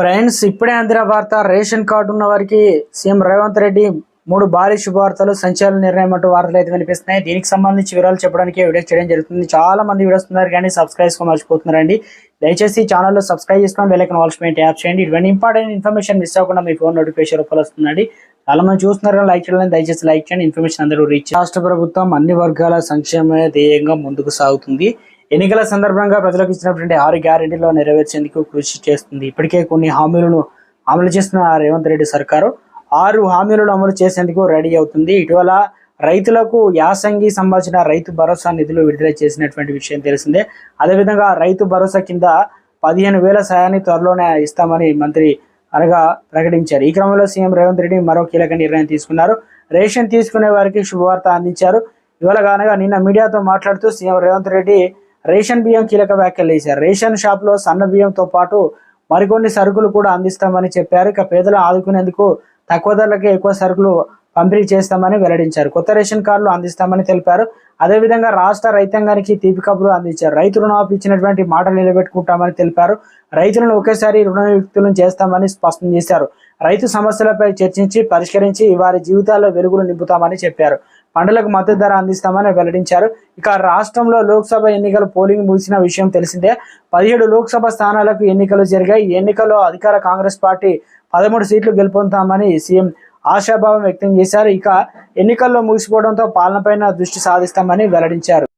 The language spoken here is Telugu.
ఫ్రెండ్స్ ఇప్పుడే అందిన వార్త రేషన్ కార్డు ఉన్న వారికి సీఎం రేవంత్ రెడ్డి మూడు భారీ శుభవార్తలు సంచలన నిర్ణయం అంటూ వార్తలు అయితే వినిపిస్తున్నాయి. దీనికి సంబంధించి వివరాలు చెప్పడానికి వీడియో చేయడం జరుగుతుంది. చాలా మంది వీడియోస్ ఉన్నారు కానీ సబ్స్క్రైబ్ మర్చిపోతున్నారండి. దయచేసి ఛానల్లో సబ్స్క్రైబ్ చేసుకొని బెల్ ఐకాన్ వాల్స్ ట్యాప్ చేయండి. ఇటువంటి ఇంపార్టెంట్ ఇన్ఫర్మేషన్ మిస్ అవ్వకుండా మీ ఫోన్ నోటిఫికేషన్ రూపాయలు వస్తుందండి. చాలా మంది చూస్తున్నారు కానీ లైక్ చేయడం దయచేసి లైక్ చేయండి. ఇన్ఫర్మేషన్ అందరూ రీచ్ రాష్ట్ర ప్రభుత్వం అన్ని వర్గాల సంక్షేమ ధ్యేయంగా ముందుకు సాగుతుంది. ఎన్నికల సందర్భంగా ప్రజలకు ఇచ్చినటువంటి ఆరు గ్యారెంటీలో నెరవేర్చేందుకు కృషి చేస్తుంది. ఇప్పటికే కొన్ని హామీలను అమలు చేస్తున్న రేవంత్ రెడ్డి సర్కారు ఆరు హామీలను అమలు చేసేందుకు రెడీ అవుతుంది. ఇటీవల రైతులకు యాసంగి సంబంధించిన రైతు భరోసా నిధులు విడుదల చేసినటువంటి విషయం తెలిసిందే. అదేవిధంగా రైతు భరోసా కింద పదిహేను వేల సాయాన్ని త్వరలోనే ఇస్తామని మంత్రి అనగా ప్రకటించారు. ఈ క్రమంలో సీఎం రేవంత్ రెడ్డి మరో కీలక నిర్ణయం తీసుకున్నారు. రేషన్ తీసుకునే వారికి శుభవార్త అందించారు. ఇవాళ కానగా నిన్న మీడియాతో మాట్లాడుతూ సీఎం రేవంత్ రెడ్డి రేషన్ బియ్యం కీలక వ్యాఖ్యలు చేశారు రేషన్ షాప్లో సన్న బియ్యంతో పాటు మరికొన్ని సరుకులు కూడా అందిస్తామని చెప్పారు. ఇక పేదలు ఆదుకునేందుకు తక్కువ ధరలకే ఎక్కువ సరుకులు పంపిణీ చేస్తామని వెల్లడించారు. కొత్త రేషన్ కార్డులు అందిస్తామని తెలిపారు. అదేవిధంగా రాష్ట్ర రైతాంగానికి తీపి కబురు అందించారు. రైతు రుణమాఫీ ఇచ్చినటువంటి మాటలు నిలబెట్టుకుంటామని తెలిపారు. రైతులను ఒకేసారి రుణవిక్తులను చేస్తామని స్పష్టం చేశారు. రైతు సమస్యలపై చర్చించి పరిష్కరించి వారి జీవితాల్లో వెలుగులు నింపుతామని చెప్పారు. పంటలకు మద్దతు ధర అందిస్తామని వెల్లడించారు. ఇక రాష్ట్రంలో లోక్సభ ఎన్నికలు పోలింగ్ ముగిసిన విషయం తెలిసిందే. పదిహేడు లోక్సభ స్థానాలకు ఎన్నికలు జరిగాయి. ఎన్నికల్లో అధికార కాంగ్రెస్ పార్టీ పదమూడు సీట్లు గెలుపొందామని సీఎం ఆశాభావం వ్యక్తం చేశారు. ఇక ఎన్నికల్లో ముగిసిపోవడంతో పాలనపైన దృష్టి సాధిస్తామని వెల్లడించారు.